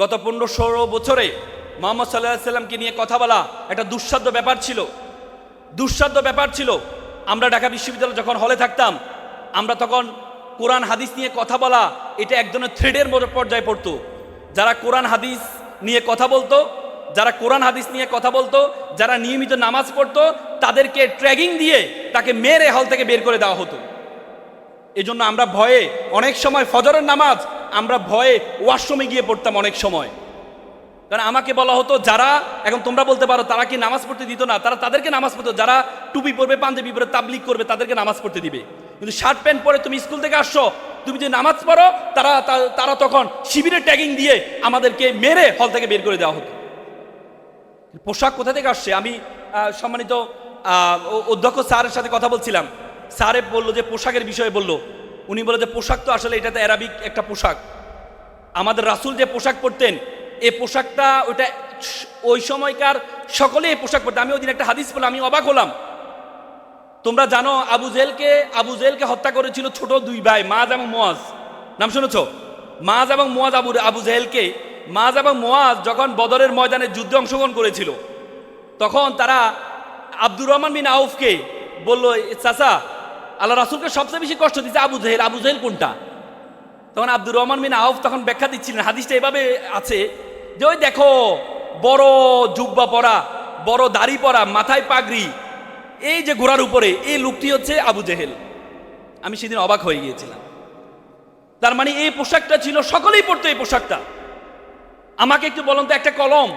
গত পনেরো ষোলো বছরে মোহাম্মদ সাল্লাহ সাল্লামকে নিয়ে কথা বলা একটা দুঃসাধ্য ব্যাপার ছিল। দুঃসাধ্য ব্যাপার ছিল, আমরা ঢাকা বিশ্ববিদ্যালয়ে যখন হলে থাকতাম, আমরা তখন কোরআন হাদিস নিয়ে কথা বলা এটা এক ধরনের থ্রেডের পর্যায়ে পড়তো। যারা কোরআন হাদিস নিয়ে কথা বলতো, যারা কোরআন হাদিস নিয়ে কথা বলতো, যারা নিয়মিত নামাজ পড়তো, তাদেরকে ট্র্যাগিং দিয়ে তাকে মেরে হল থেকে বের করে দেওয়া হতো। এজন্য আমরা ভয়ে অনেক সময় ফজরের নামাজ আমরা ভয়ে ওয়াশরুমে গিয়ে পড়তাম অনেক সময়। কারণ আমাকে বলা হতো, যারা এখন তোমরা বলতে পারো, তারা কি নামাজ পড়তে দিত না? তারা তাদেরকে নামাজ পড়তো যারা টুপি পরবে, পাঞ্জাবি পরে তাবলিক করবে, তাদেরকে নামাজ পড়তে দিবে। কিন্তু শার্ট, প্যান্ট পরে তুমি স্কুল থেকে আসছো, তুমি যে নামাজ পড়ো, তারা তারা তখন শিবিরের ট্যাগিং দিয়ে আমাদেরকে মেরে হল থেকে বের করে দেওয়া হতো। পোশাক কোথা থেকে আসছে? আমি সম্মানিত অধ্যক্ষ স্যারের সাথে কথা বলছিলাম। স্যারে বলল যে, পোশাকের বিষয়ে বলল। উনি বলে যে পোশাক তো আসলে এটা তো অ্যারাবিক একটা পোশাক। আমাদের রাসূল যে পোশাক পরতেন এই পোশাকটা ওইটা ওই সময়কার সকলে এই পোশাক পরতেন আমি ওই দিন একটা হাদিস বললাম, আমি অবাক হলাম। তোমরা জানো, আবু জেলকে আবু জেলকে হত্যা করেছিল ছোট দুই ভাই, মাজ এবং মোয়াজ। নাম শুনেছ? মাজ এবং মোয়াজ আবু আবু জেহেলকে মাজ এবং মোয়াজ যখন বদরের ময়দানে যুদ্ধে অংশগ্রহণ করেছিল, তখন তারা আব্দুর রহমান বিন আউফকে বলল চাচা আল্লাহ রাসুলকে সবচেয়ে বেশি কষ্ট দিচ্ছে আবু জেহেল। আবু জেহেল কোনটা? তখন আব্দুর রহমান মিন আউফ তখন ব্যাখ্যা দিচ্ছিলেন, হাদিসটা এভাবে আছে যে ওই দেখো, বড় জুব্বা পরা, বড় দাড়ি পরা, মাথায় পাগড়ি, এই যে ঘোড়ার উপরে, এই লোকটি হচ্ছে আবু জেহেল। আমি সেদিন অবাক হয়ে গিয়েছিলাম। তার মানে এই পোশাকটা ছিল, সকলেই পড়তো এই পোশাকটা। আমাকে একটু বলুন তো, একটা কলম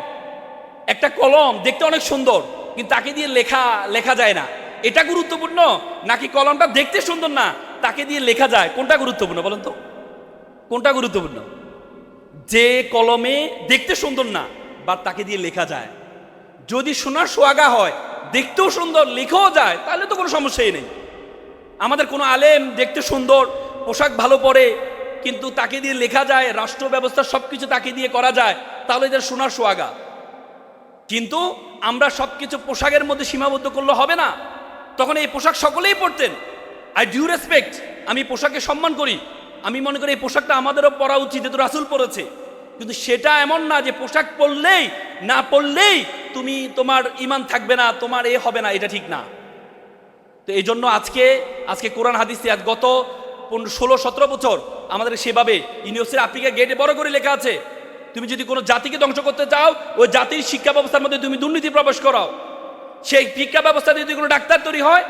একটা কলম দেখতে অনেক সুন্দর, কিন্তু তাকে দিয়ে লেখা লেখা যায় না। এটা গুরুত্বপূর্ণ? নাকি কলমটা দেখতে সুন্দর না, তাকে দিয়ে লেখা যায়? কোনটা গুরুত্বপূর্ণ বলুন তো? কোনটা গুরুত্বপূর্ণ? যে কলমে দেখতে সুন্দর না, বা তাকে দিয়ে লেখা যায়। যদি সোনার সোয়াগা হয়, দেখতেও সুন্দর, লেখাও যায়, তাহলে তো কোনো সমস্যাই নেই। আমাদের কোনো আলেম দেখতে সুন্দর, পোশাক ভালো পরে, কিন্তু তাকে দিয়ে লেখা যায়, রাষ্ট্র ব্যবস্থা সব কিছু তাকে দিয়ে করা যায়, তাহলে এদের সোনার সোয়াগা। কিন্তু আমরা সব কিছু পোশাকের মধ্যে সীমাবদ্ধ করলে হবে না। তখন এই পোশাক সকলেই পরতেন। আই ডিউ রেসপেক্ট আমি পোশাকে সম্মান করি। আমি মনে করি এই পোশাকটা আমাদেরও পরা উচিত, যেহেতু রাসুল পরেছে। কিন্তু সেটা এমন না যে পোশাক পরলেই, না পরলেই তুমি তোমার ইমান থাকবে না, তোমার এ হবে না, এটা ঠিক না। তো এই জন্য আজকে আজকে কোরআন হাদিস গত পনেরো, ষোলো, সতেরো বছর আমাদের সেভাবে ইউনিভার্সিটি আফ্রিকা গেটে বড় করে লেখা আছে, তুমি যদি কোনো জাতিকে ধ্বংস করতে চাও, ওই জাতির শিক্ষা ব্যবস্থার মধ্যে তুমি দুর্নীতি প্রবেশ করাও। সেই শিক্ষা ব্যবস্থা যদি কোনো ডাক্তার তৈরি হয়,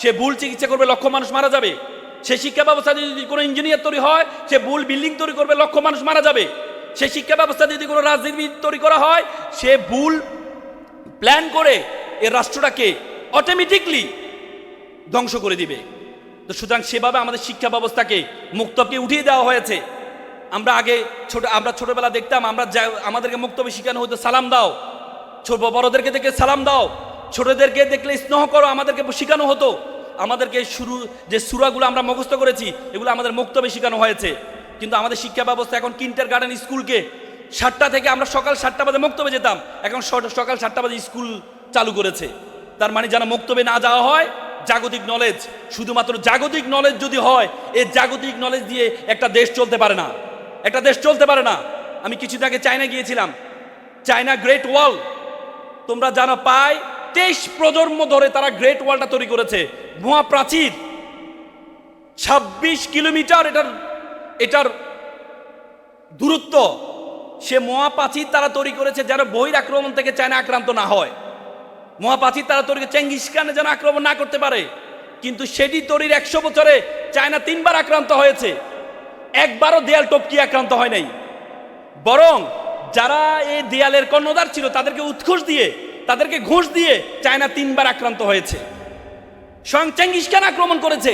সে ভুল চিকিৎসা করবে, লক্ষ মানুষ মারা যাবে। সেই শিক্ষা ব্যবস্থা যদি কোনো ইঞ্জিনিয়ার তৈরি হয়, সে ভুল বিল্ডিং তৈরি করবে, লক্ষ মানুষ মারা যাবে। সেই শিক্ষা ব্যবস্থা যদি কোনো রাজনীতি তৈরি করা হয়, সে ভুল প্ল্যান করে এ রাষ্ট্রটাকে অটোমেটিকলি ধ্বংস করে দিবে। তো সুতরাং সেভাবে আমাদের শিক্ষা ব্যবস্থাকে মুক্তবকে উঠিয়ে দেওয়া হয়েছে। আমরা আগে ছোট আমরা ছোটবেলা দেখতাম, আমরা আমাদেরকে মুক্তবে শেখানো হতো সালাম দাও। ছোট বড়দেরকে দেখে সালাম দাও। ছোটদেরকে দেখলে স্নেহ করো, আমাদেরকে শেখানো হতো। আমাদেরকে শুরু, যে সুরাগুলো আমরা মুখস্থ করেছি, এগুলো আমাদের মুক্তবে শেখানো হয়েছে? কিন্তু আমাদের শিক্ষা ব্যবস্থা এখন কিন্টার গার্ডেন স্কুলকে সাতটা থেকে আমরা সকাল সাতটা বাজে মুক্তবে যেতাম। এখন সকাল সাতটা বাজে স্কুল চালু করেছে। তার মানে যারা মুক্তবে না যাওয়া হয়, জাগতিক নলেজ শুধুমাত্র জাগতিক নলেজ যদি হয় এই জাগতিক নলেজ দিয়ে একটা দেশ চলতে পারে না। একটা দেশ চলতে পারে না। আমি কিছুদিন আগে চায়না গিয়েছিলাম। চায়না গ্রেট ওয়াল তোমরা জানো পায় তেইশ প্রজন্ম ধরে তারা গ্রেট ওয়ালটা তৈরি করেছে। মহা প্রাচীর। ছাব্বিশ কিলোমিটার এটার এটার দূরত্ব। সে মহাপ্রাচীর তারা তৈরি করেছে যেন বহির আক্রমণ থেকে চায়না আক্রান্ত না হয়। মহাপ্রাচীর তারা তৈরি চেঙ্গিস খানে যেন আক্রমণ না করতে পারে। কিন্তু সেটি তৈরির একশো বছরে চায়না তিনবার আক্রান্ত হয়েছে। একবারও দেয়াল টপকি আক্রান্ত হয় নাই। বরং যারা এই দেয়ালের কর্ণধার ছিল, তাদেরকে উৎকোষ দিয়ে তাদেরকে ঘুষ দিয়ে চায়না তিনবার আক্রান্ত হয়েছে। স্বয়ং চেঙ্গিস আক্রমণ করেছে।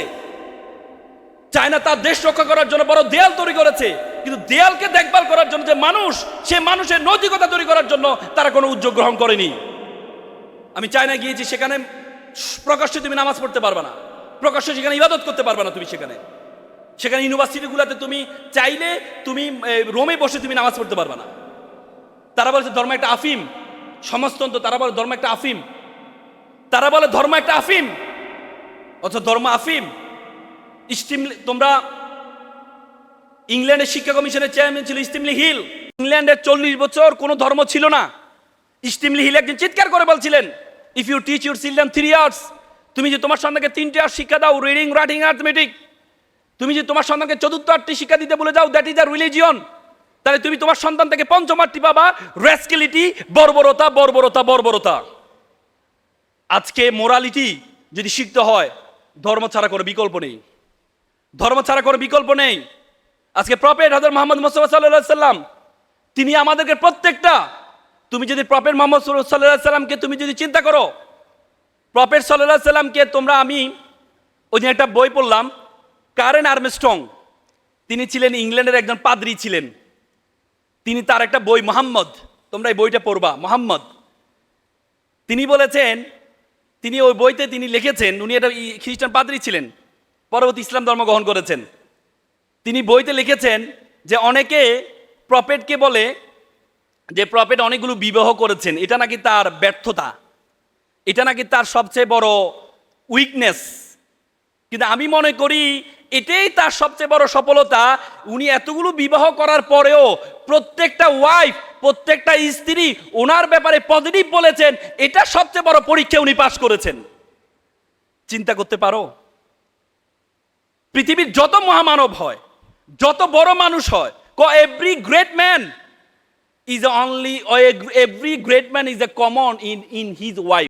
চায়না তার দেশ রক্ষা করার জন্য বড় দেয়াল তৈরি করেছে। কিন্তু দেয়ালকে দেখভাল করার জন্য যে মানুষ, সে মানুষের নৈতিকতা তৈরি করার জন্য তারা কোনো উদ্যোগ গ্রহণ করেনি। আমি চায়না গিয়েছি, সেখানে প্রকাশ্যে তুমি নামাজ পড়তে পারবে না। প্রকাশ্যে সেখানে ইবাদত করতে পারবে না তুমি সেখানে। সেখানে ইউনিভার্সিটিগুলোতে তুমি চাইলে তুমি রোমে বসে তুমি নামাজ পড়তে পারবে না। তারা বলছে, ধর্ম একটা আফিম। সমাজতন্ত্র তারা বলে ধর্ম একটা আফিম। তারা বলে ধর্ম একটা আফিম, অথচ ধর্ম আফিম। স্টিম, তোমরা ইংল্যান্ডের শিক্ষা কমিশনের চেয়ারম্যান ছিল স্টিমলি হিল। ইংল্যান্ডের চল্লিশ বছর কোনো ধর্ম ছিল না। স্টিমলি হিল একদিন চিৎকার করে বলছিলেন if you teach your children three years তুমি যে তোমার সন্তানকে তিনটে আর শিক্ষা দাও রিডিং রাইটিং অ্যাথমেটিক তুমি যে তোমার সন্তানকে চতুর্থ আটটি শিক্ষা দিতে বলে যাও দ্যাট ইজ দ্য রিলিজিয়ন তাহলে তুমি তোমার সন্তান থেকে পঞ্চম আটটি পাবা রেস্কিলিটি বর্বরতা বর্বরতা বর্বরতা। আজকে মোরালিটি যদি শিখতে হয়, ধর্ম ছাড়া কোনো বিকল্প নেই। ধর্ম ছাড়া কোনো বিকল্প নেই। আজকে প্রফেট হাজার মোহাম্মদ মোস্তফা সাল্লাহ সাল্লাম, তিনি আমাদেরকে প্রত্যেকটা, তুমি যদি প্রফেট মোহাম্মদ সাল্লাহ সাল্লামকে তুমি যদি চিন্তা করো প্রফেট সাল্লাহ সাল্লামকে তোমরা আমি, ওই একটা বই পড়লাম, কারেন আর্মস্ট্রং। তিনি ছিলেন ইংল্যান্ডের একজন পাদ্রী ছিলেন। তিনি তার একটা বই, মোহাম্মদ, তোমরা এই বইটা পড়বা, মোহাম্মদ। তিনি বলেছেন, তিনি ওই বইতে তিনি লিখেছেন, উনি একটা খ্রিস্টান পাদ্রী ছিলেন, পরবর্তী ইসলাম ধর্ম গ্রহণ করেছেন। তিনি বইতে লিখেছেন যে অনেকে প্রফেটকে বলে যে প্রফেট অনেকগুলো বিবাহ করেছেন, এটা নাকি তার ব্যর্থতা, এটা নাকি তার সবচেয়ে বড় উইকনেস কিন্তু আমি মনে করি এটাই তার সবচেয়ে বড় সফলতা। উনি এতগুলো বিবাহ করার পরেও প্রত্যেকটা ওয়াইফ প্রত্যেকটা স্ত্রী ওনার ব্যাপারে পজিটিভ বলেছেন, এটা সবচেয়ে বড় পরীক্ষা উনি পাশ করেছেন। চিন্তা করতে পারো? পৃথিবীর যত মহামানব হয়, যত বড় মানুষ হয়, ক every great man is or every great man is a common in in his wife